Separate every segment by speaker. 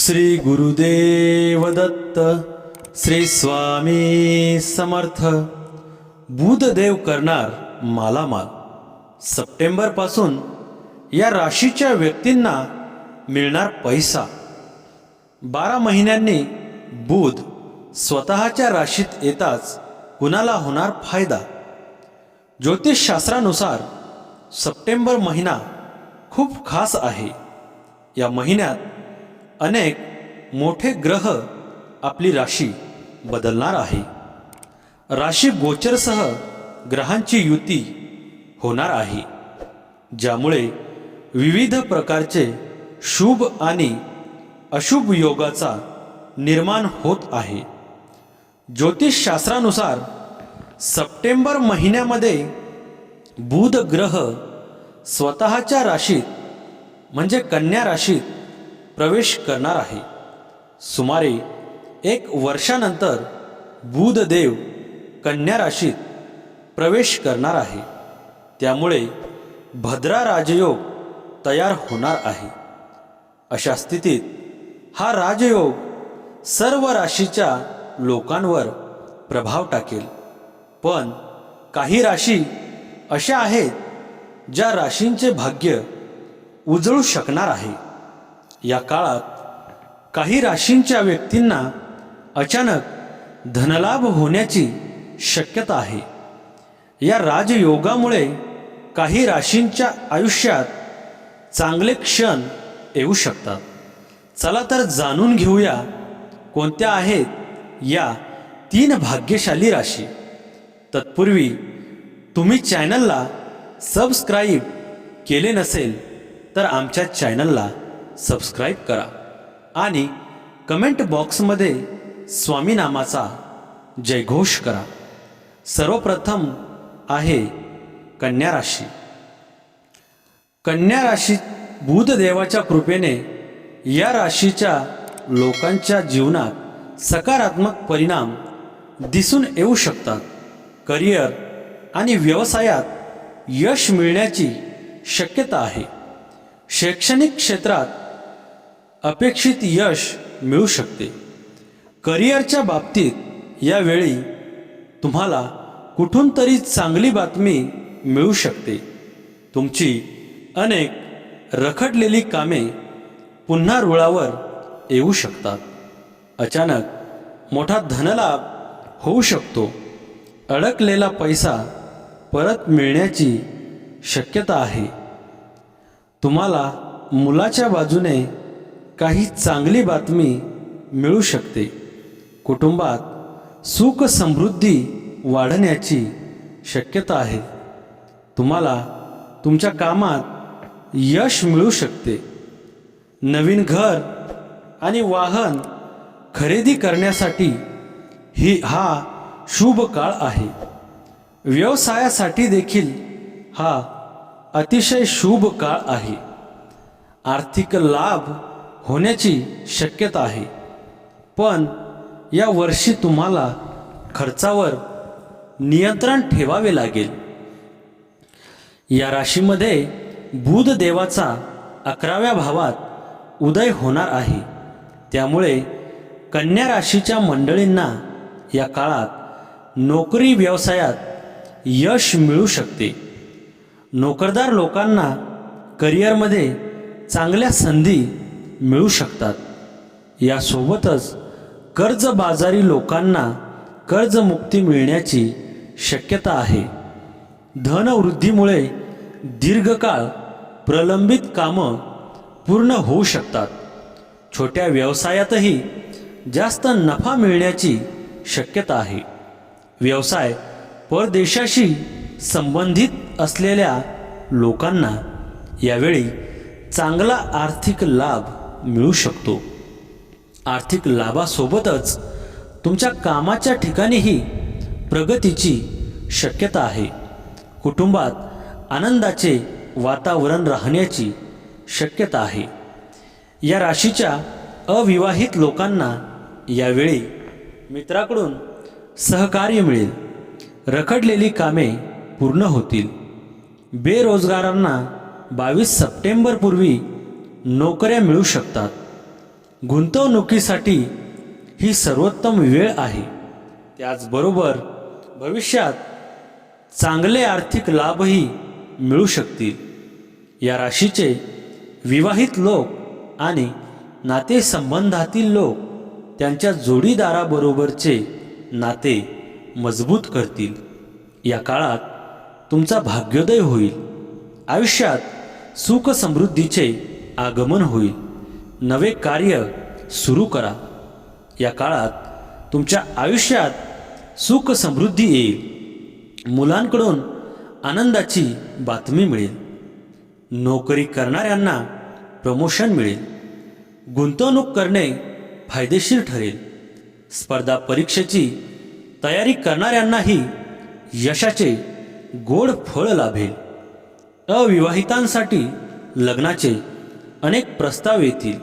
Speaker 1: श्री गुरुदेव दत्त श्री स्वामी समर्थ. बुधदेव करणार मालामाल. सप्टेंबरपासून या राशीच्या व्यक्तींना मिळणार पैसा. बारा महिन्यांनी बुध स्वतःच्या राशीत येताच कुणाला होणार फायदा? ज्योतिषशास्त्रानुसार सप्टेंबर महिना खूप खास आहे. या महिन्यात अनेक मोठे ग्रह आपली राशी बदलणार आहे. राशी गोचरसह ग्रहांची युती होणार आहे ज्यामुळे विविध प्रकारचे शुभ आणि अशुभ योगाचा निर्माण होत आहे. ज्योतिषशास्त्रानुसार सप्टेंबर महिन्यामध्ये बुध ग्रह स्वतःच्या राशीत म्हणजे कन्या राशीत प्रवेश करणार आहे. सुमारे एक वर्षानंतर बुधदेव कन्या राशीत प्रवेश करणार आहे. त्यामुळे भद्रा राजयोग तयार होणार आहे. अशा स्थितीत हा राजयोग सर्व राशीच्या लोकांवर प्रभाव टाकेल. पण काही राशी अशा आहेत ज्या राशींचे भाग्य उजळू शकणार आहे. या काळात काही राशींच्या व्यक्तींना अचानक धनलाभ होण्याची शक्यता आहे. या राजयोगामुळे काही राशींच्या आयुष्यात चांगले क्षण येऊ शकतात. चला तर जाणून घेऊया कोणत्या आहेत या तीन भाग्यशाली राशी. तत्पूर्वी तुम्ही चॅनलला सबस्क्राईब केले नसेल तर आमच्या चॅनलला सबस्क्राईब करा आणि कमेंट बॉक्समध्ये स्वामीनामाचा जयघोष करा. सर्वप्रथम आहे कन्या राशी. कन्या राशी बुधदेवाच्या कृपेने या राशीच्या लोकांच्या जीवनात सकारात्मक परिणाम दिसून येऊ शकतात. करिअर आणि व्यवसायात यश मिळण्याची शक्यता आहे. शैक्षणिक क्षेत्रात अपेक्षित यश मिळू शकते. करिअरच्या बाबतीत यावेळी तुम्हाला कुठून तरी चांगली बातमी मिळू शकते. तुमची अनेक रखडलेली कामे पुन्हा रुळावर येऊ शकतात. अचानक मोठा धनलाभ होऊ शकतो. अडकलेला पैसा परत मिळण्याची शक्यता आहे. तुम्हाला मुलाच्या बाजूने काही चांगली बातमी मिळू शकते. कुटुंबात सुख समृद्धी वाढण्याची शक्यता आहे. तुम्हाला तुमच्या कामात यश मिळू शकते. नवीन घर आणि वाहन खरेदी करण्यासाठी ही हा शुभ काळ आहे. व्यवसायासाठी देखील हा अतिशय शुभ काळ आहे. आर्थिक लाभ होण्याची शक्यता आहे. पण या वर्षी तुम्हाला खर्चावर नियंत्रण ठेवावे लागेल. या राशीमध्ये बुध देवाचा अकराव्या भावात उदय होणार आहे. त्यामुळे कन्या राशीच्या मंडळींना या काळात नोकरी व्यवसायात यश मिळू शकते. नोकरदार लोकांना करिअरमध्ये चांगल्या संधी मिळू शकतात. यासोबतच कर्जबाजारी लोकांना कर्जमुक्ती मिळण्याची शक्यता आहे. धनवृद्धीमुळे दीर्घकाळ प्रलंबित कामं पूर्ण होऊ शकतात. छोट्या व्यवसायातही जास्त नफा मिळण्याची शक्यता आहे. व्यवसाय परदेशाशी संबंधित असलेल्या लोकांना यावेळी चांगला आर्थिक लाभ मिळू शकतो. आर्थिक लाभासोबतच तुमच्या कामाच्या ठिकाणीही प्रगतीची शक्यता आहे. कुटुंबात आनंदाचे वातावरण राहण्याची शक्यता आहे. या राशीच्या अविवाहित लोकांना यावेळी मित्राकडून सहकार्य मिळेल. रखडलेली कामे पूर्ण होतील. बेरोजगारांना बावीस सप्टेंबरपूर्वी नोकऱ्या मिळू शकतात. गुंतवणुकीसाठी ही सर्वोत्तम वेळ आहे. त्याचबरोबर भविष्यात चांगले आर्थिक लाभही मिळू शकतील. या राशीचे विवाहित लोक आणि नातेसंबंधातील लोक त्यांच्या जोडीदाराबरोबरचे नाते मजबूत करतील. या काळात तुमचा भाग्योदय होईल. आयुष्यात सुख समृद्धीचे आगमन होईल. नवे कार्य सुरू करा. या काळात तुमच्या आयुष्यात सुख समृद्धी येईल. मुलांकडून आनंदाची बातमी मिळेल. नोकरी करणाऱ्यांना प्रमोशन मिळेल. गुंतवणूक करणे फायदेशीर ठरेल. स्पर्धा परीक्षेची तयारी करणाऱ्यांनाही यशाचे गोड फळ लाभेल. अविवाहितांसाठी लग्नाचे अनेक प्रस्ताव येतील.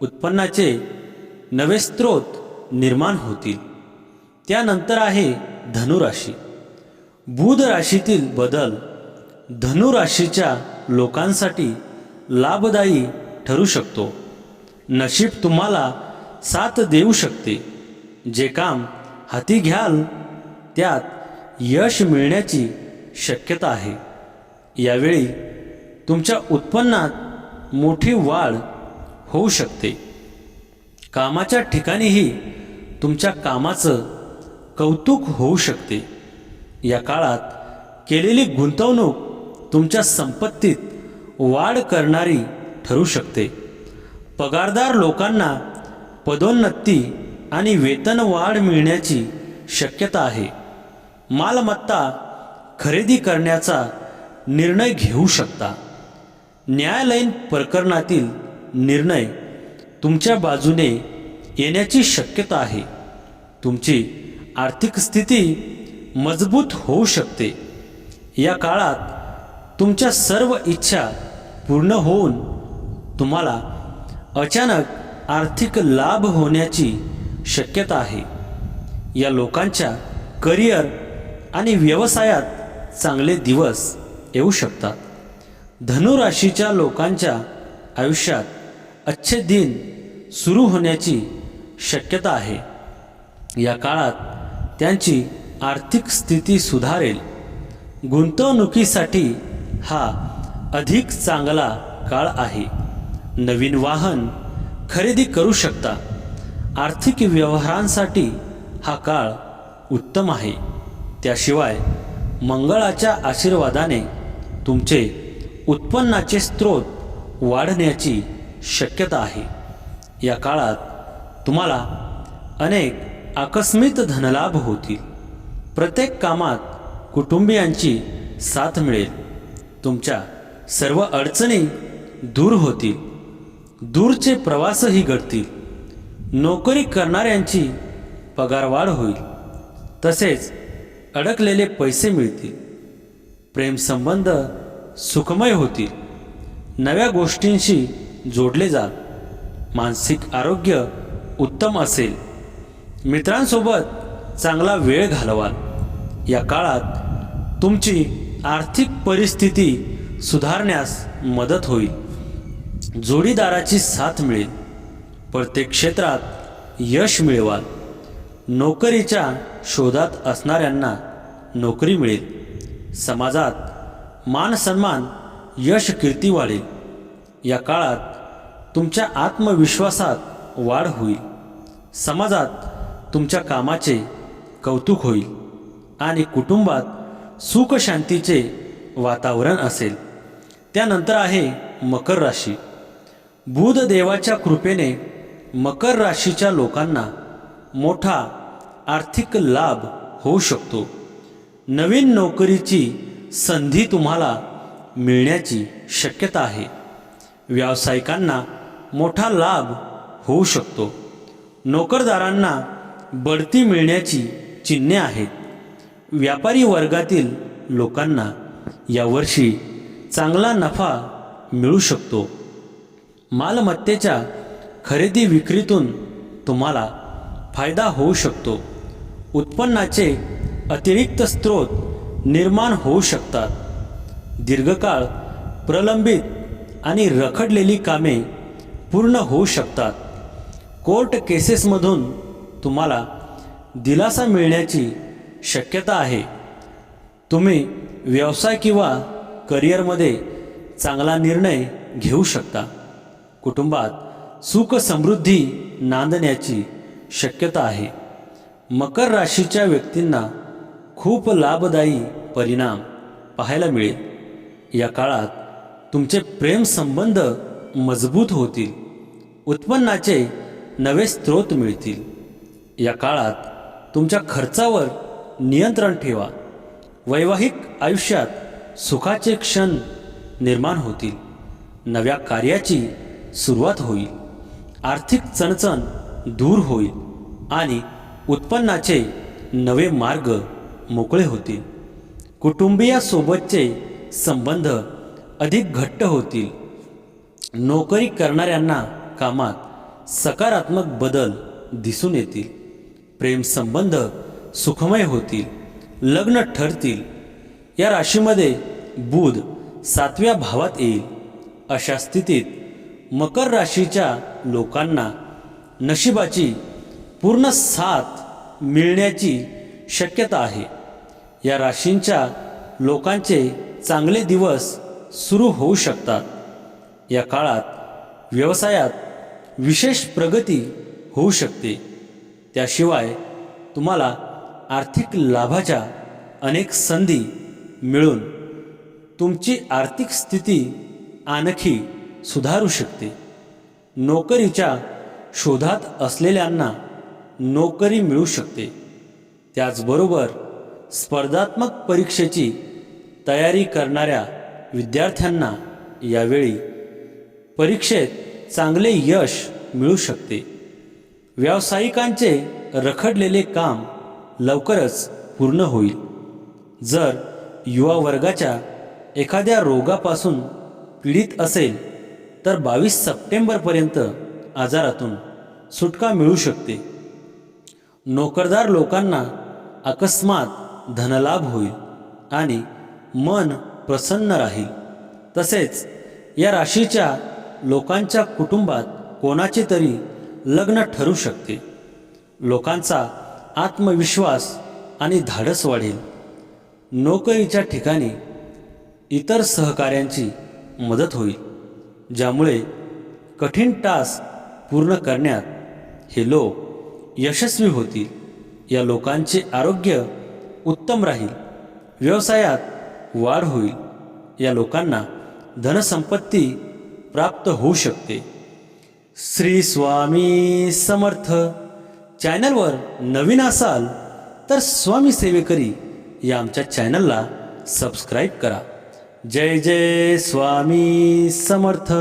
Speaker 1: उत्पन्नाचे नवे स्रोत निर्माण होतील. त्यानंतर आहे धनुराशी. बुध राशीतील बदल धनुराशीच्या लोकांसाठी लाभदायी ठरू शकतो. नशीब तुम्हाला साथ देऊ शकते. जे काम हाती घ्याल त्यात यश मिळण्याची शक्यता आहे. यावेळी तुमच्या उत्पन्नात मोठी वाढ होऊ शकते. कामाच्या ठिकाणीही तुमच्या कामाचं कौतुक होऊ शकते. या काळात केलेली गुंतवणूक तुमच्या संपत्तीत वाढ करणारी ठरू शकते. पगारदार लोकांना पदोन्नती आणि वेतन वाढ मिळण्याची शक्यता आहे. मालमत्ता खरेदी करण्याचा निर्णय घेऊ शकता. न्यायालयीन प्रकरणातील निर्णय तुमच्या बाजूने येण्याची शक्यता आहे. तुमची आर्थिक स्थिती मजबूत होऊ शकते. या काळात तुमच्या सर्व इच्छा पूर्ण होऊन तुम्हाला अचानक आर्थिक लाभ होण्याची शक्यता आहे. या लोकांच्या करिअर आणि व्यवसायात चांगले दिवस येऊ शकतात. धनुराशीच्या लोकांच्या आयुष्यात अच्छे दिन सुरू होण्याची शक्यता आहे. या काळात त्यांची आर्थिक स्थिती सुधारेल. गुंतवणुकीसाठी हा अधिक चांगला काळ आहे. नवीन वाहन खरेदी करू शकता. आर्थिक व्यवहारांसाठी हा काळ उत्तम आहे. त्याशिवाय मंगळाच्या आशीर्वादाने तुमचे उत्पन्नाचे स्रोत वाढण्याची शक्यता आहे. या काळात तुम्हाला अनेक आकस्मित धनलाभ होतील. प्रत्येक कामात कुटुंबियांची साथ मिळेल. तुमच्या सर्व अडचणी दूर होतील. दूरचे प्रवासही घडतील. नोकरी करणाऱ्यांची पगारवाढ होईल. तसेच अडकलेले पैसे मिळतील. प्रेमसंबंध सुखमय होतील. नव्या गोष्टींशी जोडले जाल. मानसिक आरोग्य उत्तम असेल. मित्रांसोबत चांगला वेळ घालवाल. या काळात तुमची आर्थिक परिस्थिती सुधारण्यास मदत होईल. जोडीदाराची साथ मिळेल. प्रत्येक क्षेत्रात यश मिळवाल. नोकरीच्या शोधात असणाऱ्यांना नोकरी मिळेल. समाजात मान सन्मान यश कीर्ती वाढेल या काळात तुमच्या आत्मविश्वासात वाढ होईल. समाजात तुमच्या कामाचे कौतुक होईल आणि कुटुंबात सुखशांतीचे वातावरण असेल. त्यानंतर आहे मकर राशी. बुध देवाच्या कृपेने मकर राशीच्या लोकांना मोठा आर्थिक लाभ होऊ शकतो. नवीन नोकरीची संधी तुम्हाला मिळण्याची शक्यता आहे. व्यावसायिकांना मोठा लाभ होऊ शकतो. नोकरदारांना बढती मिळण्याची चिन्हे आहेत. व्यापारी वर्गातील लोकांना यावर्षी चांगला नफा मिळू शकतो. मालमत्तेच्या खरेदी विक्रीतून तुम्हाला फायदा होऊ शकतो. उत्पन्नाचे अतिरिक्त स्रोत निर्माण होऊ शकतात. दीर्घकाळ प्रलंबित आणि रखडलेली कामे पूर्ण होऊ शकतात. कोर्ट केसेसमधून तुम्हाला दिलासा मिळण्याची शक्यता आहे. तुम्ही व्यवसाय किंवा करिअरमध्ये चांगला निर्णय घेऊ शकता. कुटुंबात सुख समृद्धी नांदण्याची शक्यता आहे. मकर राशीच्या व्यक्तींना खूप लाभदायी परिणाम पाहायला मिळेल. या काळात तुमचे प्रेम संबंध मजबूत होतील. उत्पन्नाचे नवे स्रोत मिळतील. या काळात तुमच्या खर्चावर नियंत्रण ठेवा. वैवाहिक आयुष्यात सुखाचे क्षण निर्माण होतील. नव्या कार्याची सुरुवात होईल. आर्थिक चणचण दूर होईल आणि उत्पन्नाचे नवे मार्ग मोकळे होतील. कुटुंबियासोबतचे संबंध अधिक घट्ट होतील. नोकरी करणाऱ्यांना कामात सकारात्मक बदल दिसून येतील. प्रेमसंबंध सुखमय होतील. लग्न ठरतील. या राशीमध्ये बुध सातव्या भावात येईल. अशा स्थितीत मकर राशीच्या लोकांना नशिबाची पूर्ण साथ मिळण्याची शक्यता आहे. या राशींच्या लोकांचे चांगले दिवस सुरू होऊ शकतात. या काळात व्यवसायात विशेष प्रगती होऊ शकते. त्याशिवाय तुम्हाला आर्थिक लाभाच्या अनेक संधी मिळून तुमची आर्थिक स्थिती आणखी सुधारू शकते. नोकरीच्या शोधात असलेल्यांना नोकरी मिळू शकते. त्याचबरोबर स्पर्धात्मक परीक्षेची तयारी करणाऱ्या विद्यार्थ्यांना यावेळी परीक्षेत चांगले यश मिळू शकते. व्यावसायिकांचे रखडलेले काम लवकरच पूर्ण होईल. जर युवा वर्गाच्या एखाद्या रोगापासून पीडित असेल तर बावीस सप्टेंबरपर्यंत आजारातून सुटका मिळू शकते. नोकरदार लोकांना अकस्मात धनलाभ होईल आणि मन प्रसन्न राहील. तसेच या राशीच्या लोकांच्या कुटुंबात कोणाचे तरी लग्न ठरू शकते. लोकांचा आत्मविश्वास आणि धाडस वाढेल. नोकरीच्या ठिकाणी इतर सहकाऱ्यांची मदत होईल ज्यामुळे कठीण टास्क पूर्ण करण्यात हे लोक यशस्वी होतील. या लोकांचे आरोग्य उत्तम राहील. व्यवसायात वाढ होईल. या लोकांना धनसंपत्ती प्राप्त होऊ शकते. श्री स्वामी समर्थ. चॅनलवर नवीन असाल तर स्वामी सेवेकरी या आमच्या चॅनलला सबस्क्राईब करा. जय जय स्वामी समर्थ.